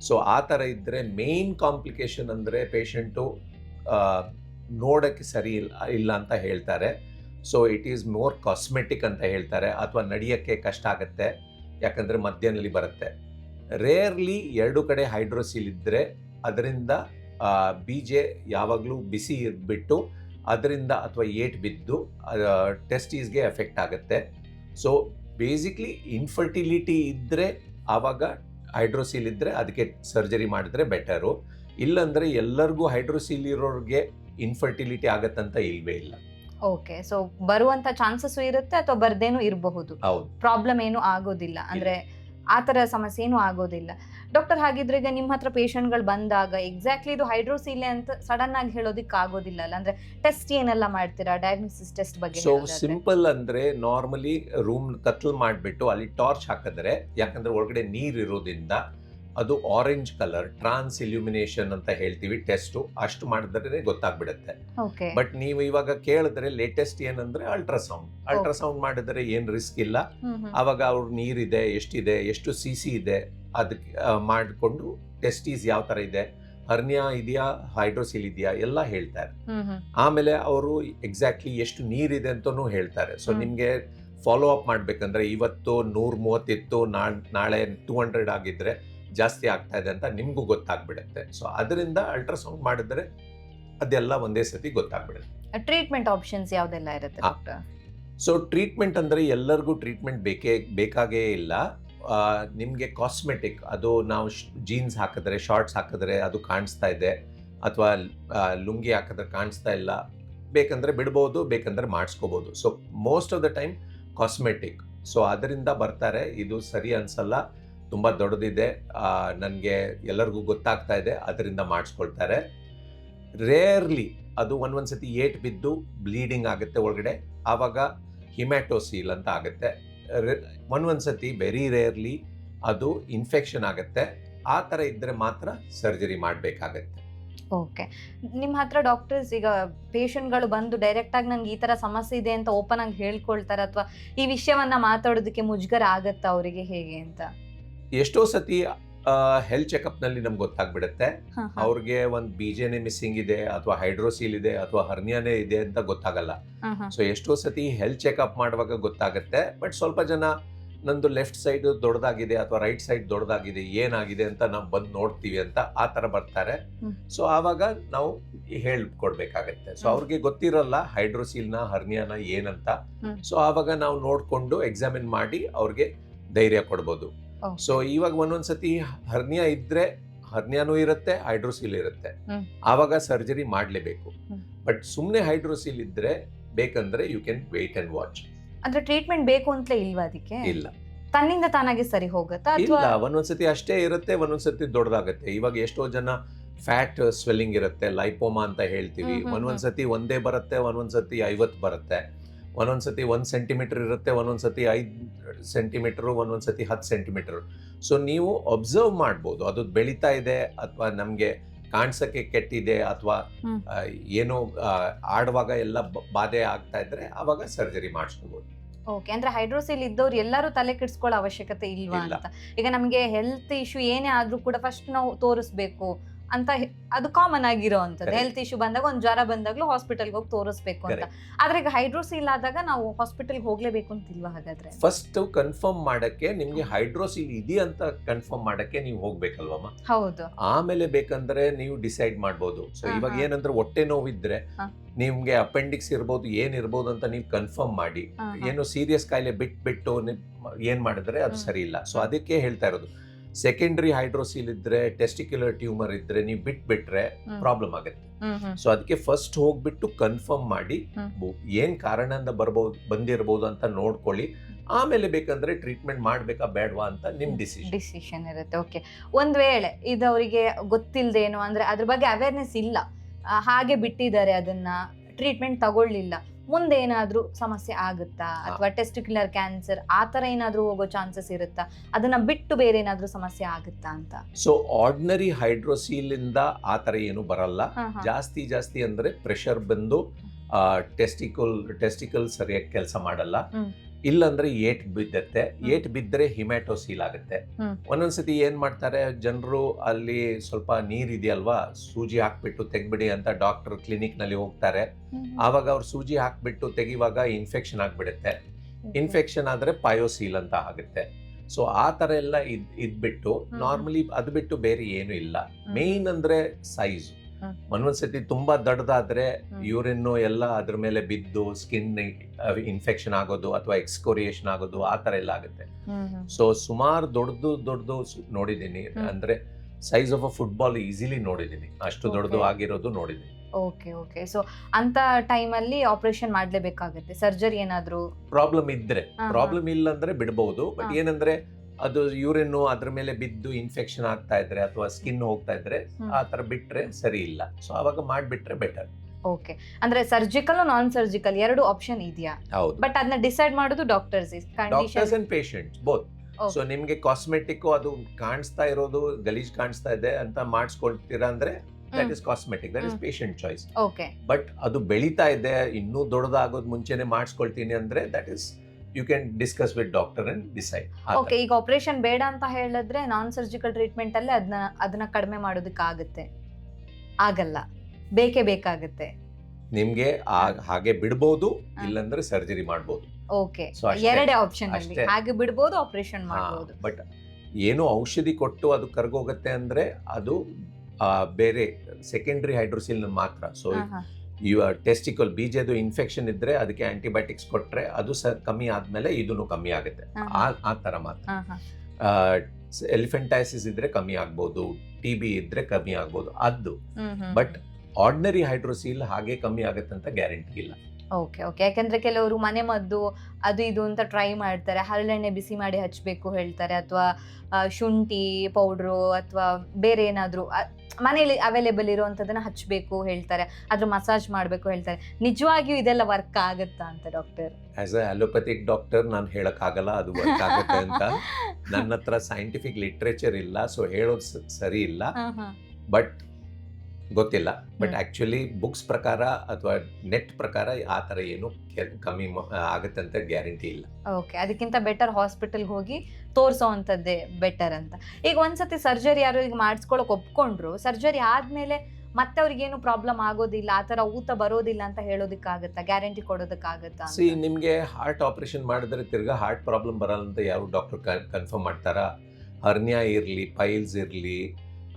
ಸೊ, ಆ ಥರ ಇದ್ದರೆ ಮೇನ್ ಕಾಂಪ್ಲಿಕೇಶನ್ ಅಂದರೆ ಪೇಷಂಟು ನೋಡೋಕ್ಕೆ ಸರಿ ಇಲ್ಲ ಇಲ್ಲ ಅಂತ ಹೇಳ್ತಾರೆ. So, it is more cosmetic ಅಂತ ಹೇಳ್ತಾರೆ. ಅಥವಾ ನಡೆಯೋಕ್ಕೆ ಕಷ್ಟ ಆಗುತ್ತೆ. ಯಾಕಂದರೆ ಮಧ್ಯದಲ್ಲಿ ಬರುತ್ತೆ. ರೇರ್ಲಿ ಎರಡು ಕಡೆ ಹೈಡ್ರೋಸಿಲ್ ಇದ್ದರೆ ಅದರಿಂದ ಬೀಜೆ ಯಾವಾಗಲೂ ಬಿಸಿ ಇದ್ಬಿಟ್ಟು ಅದರಿಂದ ಅಥವಾ ಏಟ್ ಬಿದ್ದು ಟೆಸ್ಟೀಸ್ಗೆ ಎಫೆಕ್ಟ್ ಆಗುತ್ತೆ. ಸೊ ಬೇಸಿಕ್ಲಿ ಇನ್ಫರ್ಟಿಲಿಟಿ ಇದ್ದರೆ ಆವಾಗ ಹೈಡ್ರೋಸೀಲ್ ಇದ್ದರೆ ಅದಕ್ಕೆ ಸರ್ಜರಿ ಮಾಡಿದ್ರೆ ಬೆಟರು ಇಲ್ಲಾಂದರೆ ಎಲ್ಲರಿಗೂ ಹೈಡ್ರೋಸೀಲ್ ಇರೋರಿಗೆ ಇನ್ಫರ್ಟಿಲಿಟಿ ಆಗತ್ತಂತ ಇಲ್ವೇ ಇಲ್ಲ. ಓಕೆ ಸೊ ಬರುವಂತ ಚಾನ್ಸಸ್ ಇರುತ್ತೆ ಅಥವಾ ಬರ್ದೇನು ಇರಬಹುದು. ಹೌದು. ಪ್ರಾಬ್ಲಮ್ ಏನು ಆಗೋದಿಲ್ಲ. ಅಂದ್ರೆ ಆ ಥರ ಸಮಸ್ಯೆ ಏನು ಆಗೋದಿಲ್ಲ. ಡಾಕ್ಟರ್ ಹಾಗಿದ್ರೆ ಈಗ ನಿಮ್ಮ ಹತ್ರ ಪೇಷಂಟ್ಗಳು ಬಂದಾಗ ಎಕ್ಸಾಕ್ಟ್ಲಿ ಇದು ಹೈಡ್ರೋಸೀಲೆ ಅಂತ ಸಡನ್ ಆಗಿ ಹೇಳೋದಿಕ್ ಆಗೋದಿಲ್ಲ ಅಲ್ಲ ಅಂದ್ರೆ ಟೆಸ್ಟ್ ಏನೆಲ್ಲ ಮಾಡ್ತೀರಾ? ಡಯಾಗ್ನೋಸಿಸ್ ಟೆಸ್ಟ್ ಬಗ್ಗೆ ಸೊ? ಸಿಂಪಲ್ ಅಂದ್ರೆ ನಾರ್ಮಲಿ ರೂಮ್ ಕತ್ಲು ಮಾಡಿಬಿಟ್ಟು ಅಲ್ಲಿ ಟಾರ್ಚ್ ಹಾಕಿದ್ರೆ ಯಾಕಂದ್ರೆ ಒಳಗಡೆ ನೀರು ಇರೋದ್ರಿಂದ ಅದು ಆರೆಂಜ್ ಕಲರ್ ಟ್ರಾನ್ಸ್ ಇಲ್ಯುಮಿನೇಷನ್ ಅಂತ ಹೇಳ್ತೀವಿ ಟೆಸ್ಟ್ ಅಷ್ಟು ಮಾಡಿದ್ರೆ ಗೊತ್ತಾಗ್ಬಿಡುತ್ತೆ. ಬಟ್ ನೀವು ಇವಾಗ ಕೇಳಿದ್ರೆ ಲೇಟೆಸ್ಟ್ ಏನಂದ್ರೆ ಅಲ್ಟ್ರಾಸೌಂಡ್ ಅಲ್ಟ್ರಾಸೌಂಡ್ ಮಾಡಿದ್ರೆ ಏನ್ ರಿಸ್ಕ್ ಇಲ್ಲ. ಅವಾಗ ಅವ್ರ ನೀರಿದೆ ಎಷ್ಟಿದೆ ಎಷ್ಟು ಸಿ ಸಿ ಇದೆ ಅದಕ್ಕೆ ಮಾಡಿಕೊಂಡು ಟೆಸ್ಟೀಸ್ ಯಾವ ತರ ಇದೆ ಹರ್ನಿಯಾ ಇದೆಯಾ ಹೈಡ್ರೋಸಿಲ್ ಇದೆಯಾ ಎಲ್ಲ ಹೇಳ್ತಾರೆ. ಆಮೇಲೆ ಅವರು ಎಕ್ಸಾಕ್ಟ್ಲಿ ಎಷ್ಟು ನೀರಿದೆ ಅಂತಾನೂ ಹೇಳ್ತಾರೆ. ಸೊ ನಿಮ್ಗೆ ಫಾಲೋ ಅಪ್ ಮಾಡ್ಬೇಕಂದ್ರೆ ಇವತ್ತು ನೂರ ಮೂವತ್ತಿತ್ತು ನಾಳೆ ಟೂ ಹಂಡ್ರೆಡ್ ಆಗಿದ್ರೆ ಜಾಸ್ತಿ ಆಗ್ತಾ ಇದೆ ಅಂತ ನಿಮಗೂ ಗೊತ್ತಾಗ್ಬಿಡುತ್ತೆ. ಸೊ ಅದರಿಂದ ಅಲ್ಟ್ರಾಸೌಂಡ್ ಮಾಡಿದ್ರೆ ಅದೆಲ್ಲ ಒಂದೇ ಸತಿ ಗೊತ್ತಾಗ್ಬಿಡುತ್ತೆ. ಟ್ರೀಟ್ಮೆಂಟ್ ಆಪ್ಷನ್ಸ್ ಯಾವುದೆಲ್ಲ ಇರುತ್ತೆ ಸೊ ಟ್ರೀಟ್ಮೆಂಟ್ ಅಂದರೆ ಎಲ್ಲರಿಗೂ ಟ್ರೀಟ್ಮೆಂಟ್ ಬೇಕೇ ಬೇಕಾಗೇ ಇಲ್ಲ. ನಿಮಗೆ ಕಾಸ್ಮೆಟಿಕ್ ಅದು ನಾವು ಜೀನ್ಸ್ ಹಾಕಿದ್ರೆ ಶಾರ್ಟ್ಸ್ ಹಾಕಿದ್ರೆ ಅದು ಕಾಣಿಸ್ತಾ ಇದೆ. ಅಥವಾ ಲುಂಗಿ ಹಾಕಿದ್ರೆ ಕಾಣಿಸ್ತಾ ಇಲ್ಲ. ಬೇಕಂದ್ರೆ ಬಿಡ್ಬೋದು ಬೇಕಂದ್ರೆ ಮಾಡಿಸ್ಕೋಬೋದು. So most of the time cosmetic so ಅದರಿಂದ ಬರ್ತಾರೆ ಇದು ಸರಿ ಅನ್ಸಲ್ಲ. ತುಂಬ ದೊಡ್ಡದಿದೆ. ನನಗೆ ಎಲ್ಲರಿಗೂ ಗೊತ್ತಾಗ್ತಾ ಇದೆ, ಅದರಿಂದ ಮಾಡಿಸ್ಕೊಳ್ತಾರೆ. ರೇರ್ಲಿ ಅದು ಒಂದೊಂದು ಸತಿ ಏಟ್ ಬಿದ್ದು ಬ್ಲೀಡಿಂಗ್ ಆಗುತ್ತೆ ಒಳಗಡೆ. ಆವಾಗ ಹಿಮ್ಯಾಟೋಸೀಲ್ ಅಂತ ಆಗುತ್ತೆ. ಒಂದೊಂದು ಸತಿ ವೆರಿ ರೇರ್ಲಿ ಅದು ಇನ್ಫೆಕ್ಷನ್ ಆಗುತ್ತೆ. ಆ ಥರ ಇದ್ದರೆ ಮಾತ್ರ ಸರ್ಜರಿ ಮಾಡಬೇಕಾಗತ್ತೆ. ಓಕೆ. ನಿಮ್ಮ ಹತ್ರ ಡಾಕ್ಟರ್ಸ್ ಈಗ ಪೇಷಂಟ್ಗಳು ಬಂದು ಡೈರೆಕ್ಟ್ ಆಗಿ ನನ್ಗೆ ಈ ತರ ಸಮಸ್ಯೆ ಇದೆ ಅಂತ ಓಪನ್ ಆಗಿ ಹೇಳ್ಕೊಳ್ತಾರೆ ಅಥವಾ ಈ ವಿಷಯವನ್ನ ಮಾತಾಡೋದಕ್ಕೆ ಮುಜುಗರ ಆಗತ್ತಾ ಅವರಿಗೆ ಹೇಗೆ ಅಂತ? ಎಷ್ಟೋ ಸತಿ ಹೆಲ್ತ್ ಚೆಕಪ್ನಲ್ಲಿ ನಮ್ಗೆ ಗೊತ್ತಾಗ್ಬಿಡುತ್ತೆ. ಅವ್ರಿಗೆ ಒಂದು ಬೀಜನೇ ಮಿಸ್ಸಿಂಗ್ ಇದೆ ಅಥವಾ ಹೈಡ್ರೋಸೀಲ್ ಇದೆ ಅಥವಾ ಹರ್ನಿಯಾನೇ ಇದೆ ಅಂತ ಗೊತ್ತಾಗಲ್ಲ. ಸೊ ಎಷ್ಟೋ ಸತಿ ಹೆಲ್ತ್ ಚೆಕಪ್ ಮಾಡುವಾಗ ಗೊತ್ತಾಗುತ್ತೆ ಬಟ್ ಸ್ವಲ್ಪ ಜನ ನಂದು ಲೆಫ್ಟ್ ಸೈಡ್ ದೊಡ್ಡದಾಗಿದೆ ಅಥವಾ ರೈಟ್ ಸೈಡ್ ದೊಡ್ಡದಾಗಿದೆ ಏನಾಗಿದೆ ಅಂತ ನಾವು ಬಂದು ನೋಡ್ತೀವಿ ಅಂತ ಆ ಥರ ಬರ್ತಾರೆ. ಸೊ ಆವಾಗ ನಾವು ಹೇಳ್ಕೊಡ್ಬೇಕಾಗತ್ತೆ ಸೊ. ಅವ್ರಿಗೆ ಗೊತ್ತಿರಲ್ಲ ಹೈಡ್ರೋಸೀಲ್ನ ಹರ್ನಿಯಾನ ಏನಂತ. ಸೊ ಆವಾಗ ನಾವು ನೋಡಿಕೊಂಡು ಎಕ್ಸಾಮಿನ್ ಮಾಡಿ ಅವ್ರಿಗೆ ಧೈರ್ಯ ಕೊಡ್ಬೋದು. ಸೊ ಇವಾಗ ಒಂದೊಂದ್ಸತಿ ಹರ್ನಿಯಾ ಇದ್ರೆ ಹರ್ನಿಯಾನೂ ಇರುತ್ತೆ ಹೈಡ್ರೋಸಿಲ್ ಇರುತ್ತೆ. ಆವಾಗ ಸರ್ಜರಿ ಮಾಡಲೇಬೇಕು. ಬಟ್ ಸುಮ್ಮನೆ ಹೈಡ್ರೋಸಿಲ್ ಇದ್ರೆ ಬೇಕಂದ್ರೆ you can wait and watch ಅಂದ್ರೆ ಟ್ರೀಟ್ಮೆಂಟ್ ಬೇಕು ಅಂತಲೇ ಇಲ್ವಾ ಅದಕ್ಕೆ? ಇಲ್ಲ. ತನ್ನಿಂದ ತಾನಾಗಿ ಸರಿ ಹೋಗುತ್ತಾ ಇಲ್ಲ ಒಂದೊಂದ್ಸತಿ ಅಷ್ಟೇ ಇರುತ್ತೆ ಒಂದೊಂದ್ಸತಿ ದೊಡ್ಡದಾಗತ್ತೆ. ಇವಾಗ ಎಷ್ಟೋ ಜನ ಫ್ಯಾಟ್ ಸ್ವೆಲ್ಲಿಂಗ್ ಇರುತ್ತೆ ಲೈಪೋಮಾ ಅಂತ ಹೇಳ್ತೀವಿ. ಒಂದೊಂದ್ ಸತಿ ಒಂದೊಂದ್ಸತಿ ಒಂದೇ ಬರುತ್ತೆ ಒಂದೊಂದ್ಸತಿ ಐವತ್ತು ಬರುತ್ತೆ. ಒಂದೊಂದ್ಸತಿ ಒಂದ್ ಸೆಂಟಿಮೀಟರ್ ಇರುತ್ತೆ ಒಂದೊಂದ್ಸತಿ ಐದು ಸೆಂಟಿಮೀಟರ್ ಒಂದೊಂದ್ಸತಿ ಹತ್ತು ಸೆಂಟಿಮೀಟರ್ ಸೊ ನೀವು ಅಬ್ಸರ್ವ್ ಮಾಡ್ಬೋದು. ಅದು ಬೆಳೀತಾ ಇದೆ ಅಥವಾ ನಮಗೆ ಕಾಣಿಸಕ್ಕೆ ಕೆಟ್ಟಿದೆ ಅಥವಾ ಏನೋ ಆಡುವಾಗ ಎಲ್ಲ ಬಾಧೆ ಆಗ್ತಾ ಇದ್ರೆ ಅವಾಗ ಸರ್ಜರಿ ಮಾಡಿಸ್ಕೋಬಹುದು ಓಕೆ ಅಂದ್ರೆ ಹೈಡ್ರೋಸಿಲ್ ಇದ್ದವ್ರು ಎಲ್ಲರೂ ತಲೆ ಕೆಡಿಸ್ಕೊಳ್ಳೋ ಅವಶ್ಯಕತೆ ಇಲ್ವಾ ಅಂತ? ಈಗ ನಮಗೆ ಹೆಲ್ತ್ ಇಶ್ಯೂ ಏನೇ ಆದ್ರೂ ಕೂಡ ಫಸ್ಟ್ ನಾವು ತೋರಿಸ್ಬೇಕು. ಅಂತ ಅದು ಕಾಮನ್ ಆಗಿರೋ ಅಂತದ್ದು ಹೆಲ್ತ್ ಇಶ್ಯೂ ಬಂದಾಗ ಒಂದು ಜ್ವರ ಬಂದಾಗ್ಲೂ ಹಾಸ್ಪಿಟಲ್ಗೆ ಹೋಗಿ ತೋರಿಸ್ಬೇಕು ಅಂತ. ಆದ್ರೆ ಈಗ ಹೈಡ್ರೋಸಿಲ್ ಆದಾಗ ನಾವು ಹಾಸ್ಪಿಟಲ್ಗೆ ಹೋಗ್ಲೇಬೇಕು ಅಂತಿಲ್ವಾ ಹಾಗಾದ್ರೆ? ಫಸ್ಟ್ ಕನ್ಫರ್ಮ್ ಮಾಡಕ್ಕೆ ನಿಮ್ಗೆ ಹೈಡ್ರೋಸಿಲ್ ಇದೆ ಅಂತ ಕನ್ಫರ್ಮ್ ಮಾಡಕ್ಕೆ ನೀವು ಹೋಗ್ಬೇಕಲ್ವಮ್ಮ ಹೌದು. ಆಮೇಲೆ ಬೇಕಂದ್ರೆ ನೀವು ಡಿಸೈಡ್ ಮಾಡ್ಬೋದು. ಸೊ ಇವಾಗ ಏನಂದ್ರೆ ಹೊಟ್ಟೆ ನೋವಿದ್ರೆ. ನಿಮ್ಗೆ ಅಪೆಂಡಿಕ್ಸ್ ಇರ್ಬೋದು ಏನ್ ಇರ್ಬೋದು ಅಂತ ನೀವು ಕನ್ಫರ್ಮ್ ಮಾಡಿ. ಏನು ಸೀರಿಯಸ್ ಕಾಯಿಲೆ ಬಿಟ್ ಬಿಟ್ಟು ಏನ್ ಮಾಡಿದ್ರೆ ಅದು ಸರಿ ಇಲ್ಲ. ಸೊ ಅದಕ್ಕೆ ಹೇಳ್ತಾ ಇರೋದು. ಸೆಕೆಂಡ್ರಿ ಹೈಡ್ರೋಸಿಲ್ ಇದ್ರೆ ಟೆಸ್ಟಿಕ್ಯುಲರ್ ಟ್ಯೂಮರ್ ಇದ್ರೆ ನೀವು ಬಿಟ್ಬಿಟ್ರೆ. ಪ್ರಾಬ್ಲಮ್ ಆಗುತ್ತೆ. ಸೊ ಅದಕ್ಕೆ ಫಸ್ಟ್ ಹೋಗ್ಬಿಟ್ಟು ಕನ್ಫರ್ಮ್ ಮಾಡಿ ಏನ್ ಕಾರಣದಿಂದ ಬರ್ಬೋದು ಬಂದಿರ್ಬೋದು ಅಂತ ನೋಡ್ಕೊಳ್ಳಿ. ಆಮೇಲೆ ಬೇಕಂದ್ರೆ ಟ್ರೀಟ್ಮೆಂಟ್ ಮಾಡ್ಬೇಕಾ ಬೇಡವಾ ಅಂತ ನಿಮ್ ಡಿಸಿಷನ್ ಡಿಸಿಷನ್ ಇರುತ್ತೆ ಓಕೆ ಒಂದ್ ವೇಳೆ ಇದು ಅವರಿಗೆ ಗೊತ್ತಿಲ್ದೇನು ಅಂದ್ರೆ ಅದ್ರ ಬಗ್ಗೆ ಅವೇರ್ನೆಸ್ ಇಲ್ಲ. ಹಾಗೆ ಬಿಟ್ಟಿದ್ದಾರೆ ಅದನ್ನ ಟ್ರೀಟ್ಮೆಂಟ್ ತಗೊಳ್ಳಿಲ್ಲ. ಮುಂದೆ ಏನಾದ್ರೂ ಸಮಸ್ಯೆ ಆಗುತ್ತಾ? ಅಥವಾ ಟೆಸ್ಟಿಕ್ಯುಲರ್ ಕ್ಯಾನ್ಸರ್ ಆ ತರ ಏನಾದ್ರೂ ಹೋಗೋ ಚಾನ್ಸಸ್ ಇರುತ್ತಾ? ಅದನ್ನ ಬಿಟ್ಟು ಬೇರೆ ಏನಾದರೂ ಸಮಸ್ಯೆ ಆಗುತ್ತಾ ಅಂತ? ಸೊ ಆರ್ಡಿನರಿ ಹೈಡ್ರೋಸೀಲ್ ಇಂದ ಆ ತರ ಏನು ಬರಲ್ಲ. ಜಾಸ್ತಿ ಜಾಸ್ತಿ ಅಂದ್ರೆ ಪ್ರೆಷರ್ ಬಂದು ಟೆಸ್ಟಿಕಲ್ ಟೆಸ್ಟಿಕಲ್ ಸರಿಯಾಗಿ ಕೆಲಸ ಮಾಡಲ್ಲ. ಇಲ್ಲಂದ್ರೆ ಏಟ್ ಬಿದ್ದತ್ತೆ ಏಟ್ ಬಿದ್ದರೆ ಹಿಮ್ಯಾಟೋಸೀಲ್ ಆಗುತ್ತೆ. ಒಂದೊಂದ್ಸತಿ ಏನ್ ಮಾಡ್ತಾರೆ ಜನರು ಅಲ್ಲಿ ಸ್ವಲ್ಪ ನೀರ್ ಇದೆಯಲ್ವಾ ಸೂಜಿ ಹಾಕ್ಬಿಟ್ಟು ತೆಗ್ಬಿಡಿ ಅಂತ ಡಾಕ್ಟರ್ ಕ್ಲಿನಿಕ್ನಲ್ಲಿ ಹೋಗ್ತಾರೆ ಆವಾಗ ಅವ್ರು ಸೂಜಿ ಹಾಕ್ಬಿಟ್ಟು ತೆಗಿವಾಗ ಇನ್ಫೆಕ್ಷನ್ ಆಗ್ಬಿಡುತ್ತೆ. ಇನ್ಫೆಕ್ಷನ್ ಆದ್ರೆ ಪಯೋಸೀಲ್ ಅಂತ ಆಗುತ್ತೆ. ಸೊ ಆ ತರ ಎಲ್ಲ ಇದ್ ಇದ್ಬಿಟ್ಟು. ನಾರ್ಮಲಿ ಅದು ಬಿಟ್ಟು ಬೇರೆ ಏನು ಇಲ್ಲ. ಮೇನ್ ಅಂದ್ರೆ ಸೈಜ್. ಹ್ಮ್. ಒಂದೊಂದ್ಸತಿ ತುಂಬಾ ದೊಡ್ಡದಾದ್ರೆ. ಯೂರಿನ್ ಎಲ್ಲ ಅದ್ರ ಮೇಲೆ ಬಿದ್ದು ಸ್ಕಿನ್ ಇನ್ಫೆಕ್ಷನ್ ಆಗೋದು ಅಥವಾ ಎಕ್ಸ್ಕೋರಿಯೇಷನ್ ಆಗೋದು ಆ ತರ ಎಲ್ಲ ಆಗುತ್ತೆ. ಸೊ ಸುಮಾರು ದೊಡ್ಡದು ದೊಡ್ಡದು ನೋಡಿದೀನಿ ಅಂದ್ರೆ size of a football easily ನೋಡಿದೀನಿ ಅಷ್ಟು ದೊಡ್ಡದು ಆಗಿರೋದು ನೋಡಿದೀನಿ ಓಕೆ ಓಕೆ ಸೊ ಅಂತ ಟೈಮಲ್ಲಿ ಆಪರೇಷನ್ ಮಾಡ್ಲೇಬೇಕಾಗುತ್ತೆ. ಸರ್ಜರಿ ಏನಾದ್ರೂ? ಪ್ರಾಬ್ಲಮ್ ಇದ್ರೆ. ಪ್ರಾಬ್ಲಮ್ ಇಲ್ಲ ಅಂದ್ರೆ ಬಿಡಬಹುದು ಬಟ್ ಏನಂದ್ರೆ ಅದು ಯೂರಿನ್ ಅದ್ರ ಮೇಲೆ ಬಿದ್ದು ಇನ್ಫೆಕ್ಷನ್ ಆಗ್ತಾ ಇದ್ರೆ ಅಥವಾ ಸ್ಕಿನ್ ಹೋಗ್ತಾ ಇದ್ರೆ. ಆ ತರ ಬಿಟ್ರೆ ಸರಿ ಇಲ್ಲ. ಸೊ ಅವಾಗ ಮಾಡ್ಬಿಟ್ರೆ ಬೆಟರ್ ಓಕೆ ಅಂದ್ರೆ ಸರ್ಜಿಕಲ್ ನಾನ್ ಸರ್ಜಿಕಲ್ ಎರಡು ಆಪ್ಷನ್ ಇದೆಯಾ? ಹೌದು. ಬಟ್ ಅದನ್ನ ಡಿಸೈಡ್ ಮಾಡೋದು doctors doctors and patient both. So ನಿಮ್ಗೆ ಕಾಸ್ಮೆಟಿಕ್ ಅದು ಕಾಣಿಸ್ತಾ ಇರೋದು ಗಲೀಜ್ ಕಾಣಿಸ್ತಾ ಇದೆ ಅಂತ ಮಾಡಿಸ್ಕೊಳ್ತೀರಾ ಅಂದ್ರೆ that is cosmetic that is. Patient choice okay but ಅದು ಬೆಳೀತಾ ಇದೆ ಇನ್ನೂ ದೊಡ್ಡದಾಗೋದ್ ಮುಂಚೆನೆ ಮಾಡಿಸ್ಕೊಳ್ತೀನಿ ಅಂದ್ರೆ that is you can discuss with doctor and decide okay ಈಗ ಆಪರೇಷನ್ ಬೇಡ ಅಂತ ಹೇಳಿದ್ರೆ ನಾನ್ ಸರ್ಜಿಕಲ್ ಟ್ರೀಟ್ಮೆಂಟ್ ಅಲ್ಲೇ ಅದನ್ನ ಅದನ್ನ ಕಡಿಮೆ ಮಾಡೋದಕ್ಕೆ ಆಗುತ್ತೆ ಆಗಲ್ಲ. ಬೇಕೇ ಬೇಕಾಗುತ್ತೆ. ನಿಮ್ಗೆ ಹಾಗೆ ಬಿಡಬಹುದು. ಇಲ್ಲಂದ್ರೆ ಸರ್ಜರಿ ಮಾಡಬಹುದು ಓಕೆ. ಎರಡೇ ಆಪ್ಷನ್ ಅಲ್ಲಿ. ಹಾಗೆ ಬಿಡಬಹುದು ಆಪರೇಷನ್ ಮಾಡಬಹುದು ಬಟ್ ಏನು ಔಷಧಿ ಕೊಟ್ಟು ಅದು ಕರ್ಗೋಗುತ್ತೆ ಅಂದ್ರೆ ಅದು ಬೇರೆ ಸೆಕೆಂಡರಿ ಹೈಡ್ರೋಸಿಲ್ ಮಾತ್ರ. ಸೊ. ಇವ ಟೆಸ್ಟಿಕಲ್ ಬೀಜದ ಇನ್ಫೆಕ್ಷನ್ ಇದ್ರೆ ಅದಕ್ಕೆ ಆಂಟಿಬಯೋಟಿಕ್ಸ್ ಕೊಟ್ರೆ ಅದು ಸ ಕಮ್ಮಿ ಆದ್ಮೇಲೆ ಇದನ್ನು ಕಮ್ಮಿ ಆಗುತ್ತೆ. ಆ ಥರ ತರ ಮಾತ್ರ. ಎಲಿಫೆಂಟೈಸಿಸ್ ಇದ್ರೆ ಕಮ್ಮಿ ಆಗ್ಬೋದು ಟಿ ಬಿ ಇದ್ರೆ ಕಮ್ಮಿ ಆಗ್ಬೋದು ಅದು ಬಟ್ ಆರ್ಡಿನರಿ ಹೈಡ್ರೋಸೀಲ್ ಹಾಗೆ ಕಮ್ಮಿ ಆಗುತ್ತೆ ಅಂತ ಗ್ಯಾರಂಟಿ ಇಲ್ಲ. ಓಕೆ ಓಕೆ ಯಾಕಂದ್ರೆ ಕೆಲವರು ಮನೆ ಮದ್ದು ಅದು ಇದು ಅಂತ ಟ್ರೈ ಮಾಡ್ತಾರೆ. ಹರಳೆಣ್ಣೆ ಬಿಸಿ ಮಾಡಿ ಹಚ್ಚಬೇಕು ಹೇಳ್ತಾರೆ. ಅಥವಾ ಶುಂಠಿ ಪೌಡ್ರು ಅಥವಾ ಬೇರೆ ಏನಾದರೂ ಮನೆಯಲ್ಲಿ ಅವೈಲೇಬಲ್ ಇರುವಂಥದ್ದನ್ನ ಹಚ್ಚಬೇಕು ಹೇಳ್ತಾರೆ. ಅದ್ರ ಮಸಾಜ್ ಮಾಡಬೇಕು ಹೇಳ್ತಾರೆ. ನಿಜವಾಗಿಯೂ ಇದೆಲ್ಲ ವರ್ಕ್ ಆಗುತ್ತಾ ಅಂತ doctor as a allopathic doctor ನಾನು ಹೇಳೋಕ್ಕಾಗಲ್ಲ. ಅದು ವರ್ಕ್ ಆಗುತ್ತೆ ಅಂತ. ನನ್ನ ಹತ್ರ ಸೈಂಟಿಫಿಕ್ ಲಿಟ್ರೇಚರ್ ಇಲ್ಲ. ಸೊ ಹೇಳೋದು ಸರಿ ಇಲ್ಲ. ಬಟ್ ಗೊತ್ತಿಲ್ಲ. ಬಟ್ ಆ್ಯಕ್ಚುಲಿ ಆಕ್ಚುಲಿ ಬುಕ್ಸ್ ಪ್ರಕಾರ ಅಥವಾ ನೆಟ್ ಪ್ರಕಾರ ಆ ಥರ ಏನು ಕಮ್ಮಿ ಆಗುತ್ತೆ ಅಂತ ಗ್ಯಾರಂಟಿ ಇಲ್ಲ. ಓಕೆ ಅದಕ್ಕಿಂತ ಬೆಟರ್ ಹಾಸ್ಪಿಟಲ್ಗೆ ಹೋಗಿ ತೋರಿಸೋ ಅಂಥದ್ದೇ ಬೆಟರ್ ಅಂತ. ಈಗ ಒಂದ್ಸತಿ ಸರ್ಜರಿ ಯಾರು ಈಗ ಮಾಡಿಸ್ಕೊಳಕ್ ಒಪ್ಕೊಂಡ್ರು ಸರ್ಜರಿ ಆದ್ಮೇಲೆ ಮತ್ತೆ ಅವ್ರಿಗೇನು ಪ್ರಾಬ್ಲಮ್ ಆಗೋದಿಲ್ಲ ಆ ಥರ ಊತ ಬರೋದಿಲ್ಲ ಅಂತ ಹೇಳೋದಕ್ಕಾಗತ್ತಾ? ಗ್ಯಾರಂಟಿ ಕೊಡೋದಕ್ಕಾಗತ್ತಾ ಸಿ ನಿಮಗೆ ಹಾರ್ಟ್ ಆಪರೇಷನ್ ಮಾಡಿದ್ರೆ ತಿರ್ಗಾ ಹಾರ್ಟ್ ಪ್ರಾಬ್ಲಮ್ ಬರಲ್ಲ ಅಂತ ಯಾರು ಡಾಕ್ಟರ್ ಕನ್ಫರ್ಮ್ ಮಾಡ್ತಾರಾ? ಹರ್ನಿಯಾ ಇರಲಿ ಪೈಲ್ಸ್ ಇರಲಿ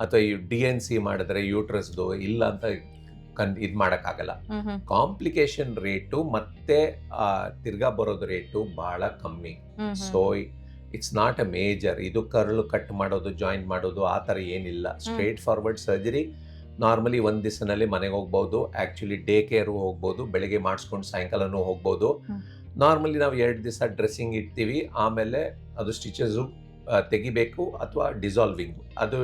ಅಥವಾ ಈ ಡಿ ಎನ್ ಸಿ ಮಾಡಿದ್ರೆ ಯೂಟ್ರಸ್ದು ಇಲ್ಲ ಅಂತ ಕನ್ ಇದು ಮಾಡೋಕ್ಕಾಗಲ್ಲ. ಕಾಂಪ್ಲಿಕೇಶನ್ ರೇಟು ಮತ್ತೆ ತಿರ್ಗಾ ಬರೋದು ರೇಟು ಬಹಳ ಕಮ್ಮಿ. So it's not a major ಇದು ಕರ್ಳು ಕಟ್ ಮಾಡೋದು ಜಾಯಿನ್ ಮಾಡೋದು ಆ ಥರ ಏನಿಲ್ಲ. ಸ್ಟ್ರೇಟ್ ಫಾರ್ವರ್ಡ್ ಸರ್ಜರಿ ನಾರ್ಮಲಿ ಒಂದು ದಿವಸನಲ್ಲಿ ಮನೆಗೆ ಹೋಗ್ಬೋದು. ಆ್ಯಕ್ಚುಲಿ ಡೇ ಕೇರು ಹೋಗ್ಬೋದು. ಬೆಳಿಗ್ಗೆ ಮಾಡಿಸ್ಕೊಂಡು ಸಾಯಂಕಾಲನೂ ಹೋಗ್ಬೋದು. ನಾರ್ಮಲಿ ನಾವು ಎರಡು ದಿವಸ ಡ್ರೆಸ್ಸಿಂಗ್ ಇಡ್ತೀವಿ. ಆಮೇಲೆ ಅದು ಸ್ಟಿಚಸ್ಸು ತೆಗಿಬೇಕು ಅಥವಾ ಡಿಸಾಲ್ವಿಂಗು ಅದು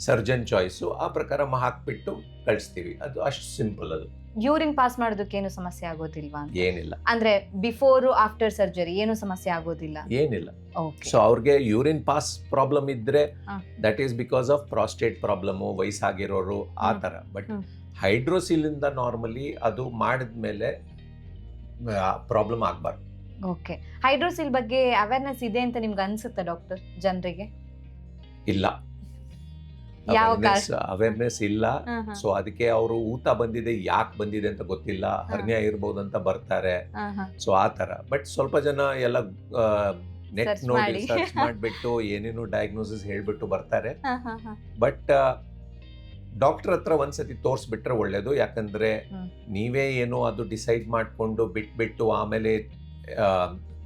ಸರ್ಜನ್ ಚಾಯ್ಸು ಆ ಪ್ರಕಾರ ಹಾಕ್ಬಿಟ್ಟು ಕಳಿಸ್ತೀವಿ. ಅದು ಅಷ್ಟು ಸಿಂಪಲ್ ಅದು. ಯೂರಿನ್ ಪಾಸ್ ಮಾಡೋದಕ್ಕೆ ಏನು ಸಮಸ್ಯೆ ಆಗೋದಿಲ್ವಾ? ಏನಿಲ್ಲ. ಅಂದ್ರೆ ಬಿಫೋರ್ ಆಫ್ಟರ್ ಸರ್ಜರಿ ಏನು ಸಮಸ್ಯೆ ಆಗೋದಿಲ್ಲ? ಏನಿಲ್ಲ. ಸೊ ಅವ್ರಿಗೆ ಯೂರಿನ್ ಪಾಸ್ ಪ್ರಾಬ್ಲಮ್ ಇದ್ರೆ. That is because of prostate problem ವಯಸ್ಸಾಗಿರೋರು ಆ ತರ ಬಟ್. ಹೈಡ್ರೋಸಿಲ್ ಇಂದ ನಾರ್ಮಲಿ ಅದು ಮಾಡಿದ್ಮೇಲೆ ಪ್ರಾಬ್ಲಮ್ ಆಗಬಾರ್ದು. ಓಕೆ ಹೈಡ್ರೋಸಿಲ್ ಬಗ್ಗೆ ಅವೇರ್ನೆಸ್ ಇದೆ ಅಂತ ನಿಮ್ಗೆ ಅನ್ಸುತ್ತಾ ಡಾಕ್ಟರ್ ಜನರಿಗೆ? ಇಲ್ಲ. ಯಾವ ಅವೇರ್ನೆಸ್ ಇಲ್ಲ. ಸೊ ಅದಕ್ಕೆ ಅವರು ಊತ ಬಂದಿದೆ ಯಾಕೆ ಬಂದಿದೆ ಅಂತ ಗೊತ್ತಿಲ್ಲ. ಹರ್ನಿಯ ಇರ್ಬೋದು ಅಂತ ಬರ್ತಾರೆ ಸೊ ಆ ತರ ಬಟ್ ಸ್ವಲ್ಪ ಜನ ಎಲ್ಲ ನೆಟ್ ನೋಡಿ ಸರ್ಚ್ ಮಾಡಿಬಿಟ್ಟು ಏನೇನು ಡಯಾಗ್ನೋಸಿಸ್ ಹೇಳ್ಬಿಟ್ಟು ಬರ್ತಾರೆ. ಬಟ್ ಡಾಕ್ಟರ್ ಹತ್ರ ಒಂದ್ಸತಿ ತೋರಿಸ್ಬಿಟ್ರೆ ಒಳ್ಳೇದು. ಯಾಕಂದ್ರೆ ನೀವೇ ಏನೋ ಅದು ಡಿಸೈಡ್ ಮಾಡಿಕೊಂಡು ಬಿಟ್ಬಿಟ್ಟು ಆಮೇಲೆ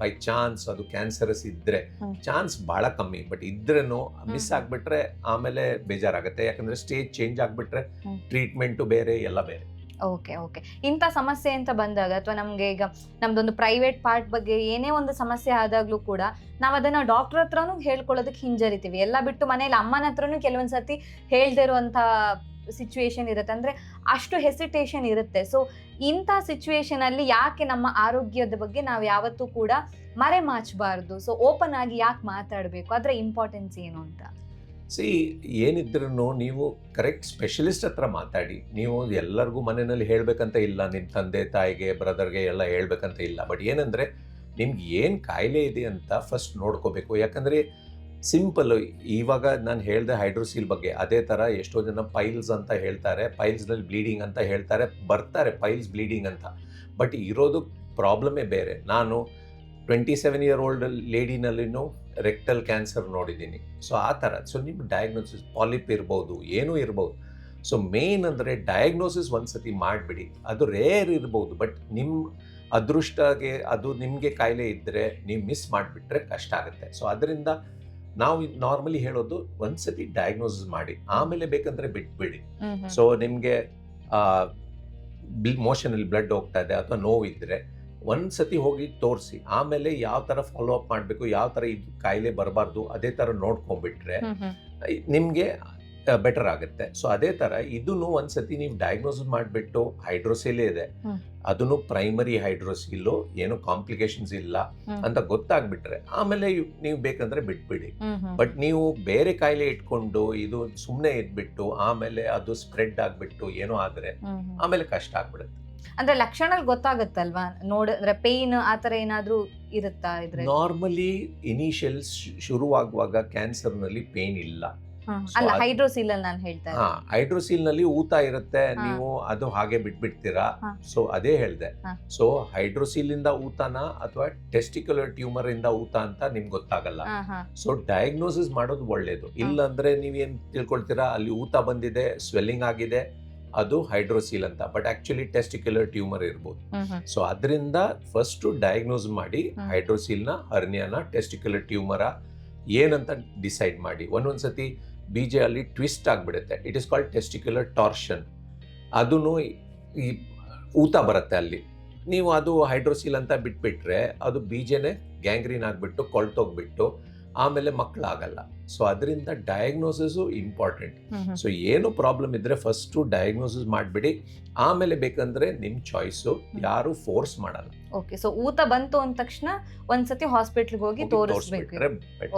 ಬೈ ಚಾನ್ಸ್ ಅದು ಕ್ಯಾನ್ಸರಸ್ ಇದ್ರೆ ಚಾನ್ಸ್ ಬಹಳ ಕಮ್ಮಿ. ಬಟ್ ಇದ್ರೂ ಮಿಸ್ ಆಗ್ಬಿಟ್ರೆ ಆಮೇಲೆ ಬೇಜಾರಾಗುತ್ತೆ. ಯಾಕಂದ್ರೆ ಸ್ಟೇಜ್ ಚೇಂಜ್ ಆಗ್ಬಿಟ್ರೆ ಟ್ರೀಟ್ಮೆಂಟ್ ಬೇರೆ ಎಲ್ಲ ಬೇರೆ. ಓಕೆ ಓಕೆ ಇಂಥ ಸಮಸ್ಯೆ ಅಂತ ಬಂದಾಗ ಅಥವಾ ನಮ್ಗೆ ಈಗ ನಮ್ದೊಂದು ಪ್ರೈವೇಟ್ ಪಾರ್ಟ್ ಬಗ್ಗೆ ಏನೇ ಒಂದು ಸಮಸ್ಯೆ ಆದಾಗ್ಲೂ ಕೂಡ ನಾವು ಅದನ್ನ ಡಾಕ್ಟರ್ ಹತ್ರನೂ ಹೇಳ್ಕೊಳ್ಳೋದಕ್ಕೆ ಹಿಂಜರಿತೀವಿ. ಎಲ್ಲ ಬಿಟ್ಟು ಮನೇಲಿ ಅಮ್ಮನ ಹತ್ರನೂ ಕೆಲವೊಂದ್ಸತಿ ಹೇಳ್ದೇ ಇರುವಂತ ಸಿಚುವೇಶನ್ ಇರುತ್ತೆ. ಅಂದರೆ ಅಷ್ಟು ಹೆಸಿಟೇಷನ್ ಇರುತ್ತೆ. ಸೊ ಇಂಥ ಸಿಚುವೇಷನಲ್ಲಿ ಅಲ್ಲಿ ಯಾಕೆ ನಮ್ಮ ಆರೋಗ್ಯದ ಬಗ್ಗೆ ನಾವು ಯಾವತ್ತೂ ಕೂಡ ಮರೆ ಮಾಚಬಾರ್ದು? ಸೊ ಓಪನ್ ಆಗಿ ಯಾಕೆ ಮಾತಾಡಬೇಕು? ಅದರ ಇಂಪಾರ್ಟೆನ್ಸ್ ಏನು ಅಂತ? ಸಿ ಏನಿದ್ರೂ ನೀವು ಕರೆಕ್ಟ್ ಸ್ಪೆಷಲಿಸ್ಟ್ ಹತ್ರ ಮಾತಾಡಿ. ನೀವು ಎಲ್ಲರಿಗೂ ಮನೆಯಲ್ಲಿ ಹೇಳಬೇಕಂತ ಇಲ್ಲ. ನಿಮ್ಮ ತಂದೆ, ತಾಯಿಗೆ ಬ್ರದರ್ಗೆ ಎಲ್ಲ ಹೇಳಬೇಕಂತ ಇಲ್ಲ. ಬಟ್ ಏನಂದ್ರೆ, ನಿಮ್ಗೆ ಏನು ಕಾಯಿಲೆ ಇದೆ ಅಂತ ಫಸ್ಟ್ ನೋಡ್ಕೋಬೇಕು. ಯಾಕಂದ್ರೆ ಸಿಂಪಲ್, ಇವಾಗ ನಾನು ಹೇಳಿದೆ ಹೈಡ್ರೋಸೀಲ್ ಬಗ್ಗೆ, ಅದೇ ಥರ ಎಷ್ಟೋ ಜನ ಪೈಲ್ಸ್ ಅಂತ ಹೇಳ್ತಾರೆ ಪೈಲ್ಸ್ನಲ್ಲಿ ಬ್ಲೀಡಿಂಗ್ ಅಂತ ಹೇಳ್ತಾರೆ, ಬರ್ತಾರೆ ಪೈಲ್ಸ್ ಬ್ಲೀಡಿಂಗ್ ಅಂತ. ಬಟ್ ಇರೋದು ಪ್ರಾಬ್ಲಮೇ ಬೇರೆ. ನಾನು ಟ್ವೆಂಟಿ ಸೆವೆನ್ ಇಯರ್ ಓಲ್ಡ್ ಲೇಡಿನಲ್ಲಿನೂ ರೆಕ್ಟಲ್ ಕ್ಯಾನ್ಸರ್ ನೋಡಿದ್ದೀನಿ. ಸೊ, ಆ ಥರ ಸೊ ನಿಮ್ಮ ಡಯಾಗ್ನೋಸಿಸ್ ಪಾಲಿಪ್ ಇರ್ಬೋದು, ಏನೂ ಇರ್ಬೋದು. ಸೊ ಮೇನ್ ಅಂದರೆ ಡಯಾಗ್ನೋಸಿಸ್ ಒಂದ್ಸತಿ ಮಾಡಿಬಿಡಿ. ಅದು ರೇರ್ ಇರ್ಬೋದು, ಬಟ್ ನಿಮ್ಮ ಅದೃಷ್ಟಗೆ, ಅದು ನಿಮಗೆ ಕಾಯಿಲೆ ಇದ್ದರೆ ನೀವು ಮಿಸ್ ಮಾಡಿಬಿಟ್ರೆ ಕಷ್ಟ ಆಗುತ್ತೆ. ಸೊ, ಅದರಿಂದ ನಾವು ನಾರ್ಮಲಿ ಹೇಳೋದು ಒಂದ್ಸತಿ ಡಯಾಗ್ನೋಸಿಸ್ ಮಾಡಿ ಆಮೇಲೆ ಬೇಕಂದ್ರೆ ಬಿಟ್ಬಿಡಿ. ಸೊ ನಿಮಗೆ ಮೋಷನಲ್ಲಿ ಬ್ಲಡ್ ಹೋಗ್ತಾ ಇದೆ ಅಥವಾ ನೋವಿದ್ರೆ ಒಂದ್ಸತಿ ಹೋಗಿ ತೋರಿಸಿ ಆಮೇಲೆ ಯಾವ ತರ ಫಾಲೋ ಅಪ್ ಮಾಡಬೇಕು ಯಾವ ತರ ಇದು ಕಾಯಿಲೆ ಬರಬಾರ್ದು ಅದೇ ತರ ನೋಡ್ಕೊಂಡ್ಬಿಟ್ರೆ ನಿಮಗೆ ಬೆಟರ್ ಆಗುತ್ತೆ. ಸೊ ಅದೇ ತರ ಇದನ್ನು ಒಂದ್ಸತಿ ನೀವು ಡಯಾಗ್ನೋಸ್ ಮಾಡಿಬಿಟ್ಟು ಹೈಡ್ರೋಸಿಲೇ ಇದೆ. ಅದನ್ನು ಪ್ರೈಮರಿ ಹೈಡ್ರೋಸಿಲು ಏನು ಕಾಂಪ್ಲಿಕೇಶನ್ಸ್ ಇಲ್ಲ ಅಂತ ಗೊತ್ತಾಗ್ಬಿಟ್ರೆ ಆಮೇಲೆ ನೀವು ಬೇಕಂದ್ರೆ ಬಿಟ್ಬಿಡಿ. ಬಟ್ ನೀವು ಬೇರೆ ಕಾಯಿಲೆ ಇಟ್ಕೊಂಡು ಇದು ಸುಮ್ಮನೆ ಇದ್ಬಿಟ್ಟು ಆಮೇಲೆ ಅದು ಸ್ಪ್ರೆಡ್ ಆಗ್ಬಿಟ್ಟು ಏನೋ ಆದ್ರೆ ಆಮೇಲೆ ಕಷ್ಟ ಆಗ್ಬಿಡುತ್ತೆ. ಅಂದ್ರೆ ಲಕ್ಷಣ ಗೊತ್ತಾಗುತ್ತಲ್ವಾ? ನೋಡಿದ್ರೆ ಪೇನ್ ತರ ಏನಾದ್ರೂ ಇರುತ್ತಾ ಇದ್ರೆ? ನಾರ್ಮಲಿ ಇನಿಷಿಯಲ್ ಶುರುವಾಗುವಾಗ ಕ್ಯಾನ್ಸರ್ನಲ್ಲಿ ಪೇನ್ ಇಲ್ಲ. ಅಲ್ಲ ಹೈಡ್ರೋಸೀಲ್ ಅಲ್ಲಿ ನಾನು ಹೇಳ್ತಾ ಹಾ. ನಲ್ಲಿ ಊತ ಇರುತ್ತೆ ನೀವು ಅದು ಹಾಗೆ ಬಿಟ್ಬಿಡ್ತೀರಾ. ಸೊ ಅದೇ ಹೇಳ್ದೆ. ಸೊ ಹೈಡ್ರೋಸಿಲ್ ಇಂದ ಊತನ ಅಥವಾ ಟೆಸ್ಟಿಕ್ಯುಲರ್ ಟ್ಯೂಮರ್ ಇಂದ ಊತ ಅಂತ ನಿಮ್ಗೆ ಗೊತ್ತಾಗಲ್ಲ. ಸೊ ಡಯಾಗ್ನೋಸಿಸ್ ಮಾಡೋದು ಒಳ್ಳೇದು. ಇಲ್ಲಾಂದ್ರೆ ನೀವೇನ್ ತಿಳ್ಕೊಳ್ತೀರಾ? ಅಲ್ಲಿ ಊತ ಬಂದಿದೆ ಸ್ವೆಲ್ಲಿಂಗ್ ಆಗಿದೆ ಅದು ಹೈಡ್ರೋಸಿಲ್ ಅಂತ. ಬಟ್ ಆಕ್ಚುಲಿ ಟೆಸ್ಟಿಕ್ಯುಲರ್ ಟ್ಯೂಮರ್ ಇರ್ಬೋದು. ಸೊ ಅದರಿಂದ ಫಸ್ಟ್ ಡಯಾಗ್ನೋಸ್ ಮಾಡಿ ಹೈಡ್ರೋಸಿಲ್ನ ಹರ್ನಿಯಾನ ಟೆಸ್ಟಿಕ್ಯುಲರ್ ಟ್ಯೂಮರ ಏನಂತ ಡಿಸೈಡ್ ಮಾಡಿ. ಒಂದೊಂದ್ಸತಿ ಬೀಜ ಅಲ್ಲಿ ಟ್ವಿಸ್ಟ್ ಆಗಿಬಿಡುತ್ತೆ. It is called testicular torsion ಅದೂ ಈ ಊತ ಬರುತ್ತೆ ಅಲ್ಲಿ. ನೀವು ಅದು ಹೈಡ್ರೋಸಿಲ್ ಅಂತ ಬಿಟ್ಬಿಟ್ರೆ ಅದು ಬೀಜನೇ ಗ್ಯಾಂಗ್ರೀನ್ ಆಗಿಬಿಟ್ಟು ಕೊಳ್ತೋಗ್ಬಿಟ್ಟು ಆಮೇಲೆ ಮಕ್ಕಳಾಗಲ್ಲ ಸೊ ಅದರಿಂದ ಡಯಾಗ್ನೋಸಿಸು ಇಂಪಾರ್ಟೆಂಟ್. ಸೊ ಏನು ಪ್ರಾಬ್ಲಮ್ ಇದ್ರೆ ಫಸ್ಟು ಡಯಾಗ್ನೋಸಿಸ್ ಮಾಡಿಬಿಡಿ. ಆಮೇಲೆ ಬೇಕಂದ್ರೆ ನಿಮ್ಮ ಚಾಯ್ಸು ಯಾರು ಫೋರ್ಸ್ ಮಾಡಲ್ಲ. ಓಕೆ ಸೊ ಊತ ಬಂತು ಅಂದ ತಕ್ಷಣ ಒಂದ್ಸತಿ ಹಾಸ್ಪಿಟ್ಲ್ಗೆ ಹೋಗಿ ಹೋಗಿ ತೋರಿಸ್ಬೇಕು.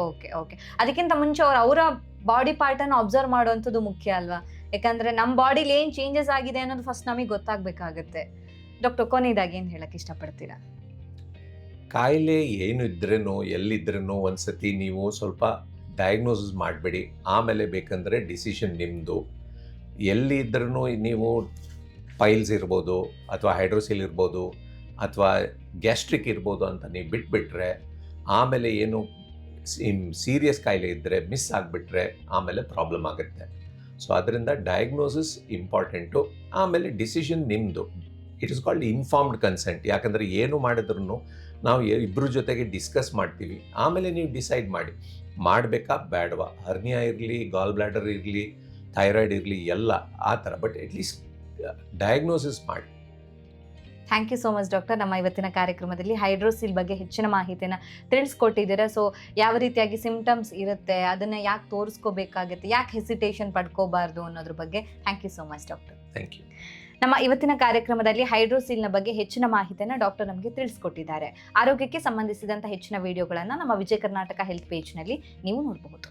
ಓಕೆ ಓಕೆ ಅದಕ್ಕಿಂತ ಮುಂಚೆ ಅವ್ರು ಅವರ ಬಾಡಿ ಪಾರ್ಟ್ ಅನ್ನು ಅಬ್ಸರ್ವ್ ಮಾಡುವಂಥದ್ದು ಮುಖ್ಯ ಅಲ್ವಾ? ಯಾಕಂದ್ರೆ ನಮ್ಮ ಬಾಡಿಲಿ ಏನ್ ಚೇಂಜಸ್ ಆಗಿದೆ ಅನ್ನೋದು ಫಸ್ಟ್ ನಮಗೆ ಗೊತ್ತಾಗಬೇಕಾಗುತ್ತೆ. ಡಾಕ್ಟರ್ ಕೊನೆಯದಾಗಿ ಏನು ಹೇಳಕ್ ಇಷ್ಟಪಡ್ತೀರಾ? ಕಾಯಿಲೆ ಏನು ಇದ್ರೇನೋ, ಎಲ್ಲಿದ್ರೇನೋ ಒಂದ್ಸತಿ ನೀವು ಸ್ವಲ್ಪ ಡಯಾಗ್ನೋಸಿಸ್ ಮಾಡಬೇಡಿ. ಆಮೇಲೆ ಬೇಕಂದ್ರೆ ಡಿಸಿಷನ್ ನಿಮ್ಮದು ಎಲ್ಲಿ ಇದ್ರೂ ನೀವು ಪೈಲ್ಸ್ ಇರ್ಬೋದು, ಅಥವಾ ಹೈಡ್ರೋಸಿಲ್ ಇರ್ಬೋದು, ಅಥವಾ ಗ್ಯಾಸ್ಟ್ರಿಕ್ ಇರ್ಬೋದು ಅಂತ ನೀವು ಬಿಟ್ಬಿಟ್ರೆ, ಆಮೇಲೆ ಏನು ಸೀರಿಯಸ್ ಕಾಯಿಲೆ ಇದ್ದರೆ ಮಿಸ್ ಆಗಿಬಿಟ್ರೆ ಆಮೇಲೆ ಪ್ರಾಬ್ಲಮ್ ಆಗುತ್ತೆ. ಸೊ ಅದರಿಂದ ಡಯಾಗ್ನೋಸಿಸ್ ಇಂಪಾರ್ಟೆಂಟು ಆಮೇಲೆ ಡಿಸಿಷನ್ ನಿಮ್ಮದು it is called informed consent ಯಾಕಂದರೆ ಏನು ಮಾಡಿದ್ರು ನಾವು ಇಬ್ಬರ ಜೊತೆಗೆ ಡಿಸ್ಕಸ್ ಮಾಡ್ತೀವಿ. ಆಮೇಲೆ ನೀವು ಡಿಸೈಡ್ ಮಾಡಿ. ಮಾಡಬೇಕಾ? ಬೇಡವಾ ಹರ್ನಿಯಾ ಇರಲಿ ಗಾಲ್ ಬ್ಲಾಡರ್ ಇರಲಿ ಥೈರಾಯ್ಡ್ ಇರಲಿ, ಎಲ್ಲ ಆ ಥರ. ಬಟ್ ಅಟ್ಲೀಸ್ಟ್ ಡಯಾಗ್ನೋಸಿಸ್ ಮಾಡಿ. Thank you so much doctor ನಮ್ಮ ಇವತ್ತಿನ ಕಾರ್ಯಕ್ರಮದಲ್ಲಿ ಹೈಡ್ರೋಸಿಲ್ ಬಗ್ಗೆ ಹೆಚ್ಚಿನ ಮಾಹಿತಿನ ತಿಳಿಸ್ಕೊಟ್ಟಿದ್ದೀರಾ. ಸೊ ಯಾವ ರೀತಿಯಾಗಿ ಸಿಂಪ್ಟಮ್ಸ್ ಇರುತ್ತೆ ಅದನ್ನ ಯಾಕೆ ತೋರಿಸ್ಕೋಬೇಕಾಗುತ್ತೆ ಯಾಕೆ ಹೆಸಿಟೇಷನ್ ಪಡ್ಕೋಬಾರ್ದು ಅನ್ನೋದ್ರ ಬಗ್ಗೆ thank you so much doctor thank you ನಮ್ಮ ಇವತ್ತಿನ ಕಾರ್ಯಕ್ರಮದಲ್ಲಿ ಹೈಡ್ರೋಸಿಲ್ನ ಬಗ್ಗೆ ಹೆಚ್ಚಿನ ಮಾಹಿತಿಯನ್ನು ಡಾಕ್ಟರ್ ನಮಗೆ ತಿಳಿಸ್ಕೊಟ್ಟಿದ್ದಾರೆ. ಆರೋಗ್ಯಕ್ಕೆ ಸಂಬಂಧಿಸಿದಂಥ ಹೆಚ್ಚಿನ ವಿಡಿಯೋಗಳನ್ನು ನಮ್ಮ ವಿಜಯ ಕರ್ನಾಟಕ ಹೆಲ್ತ್ ಪೇಜ್ನಲ್ಲಿ ನೀವು ನೋಡಬಹುದು.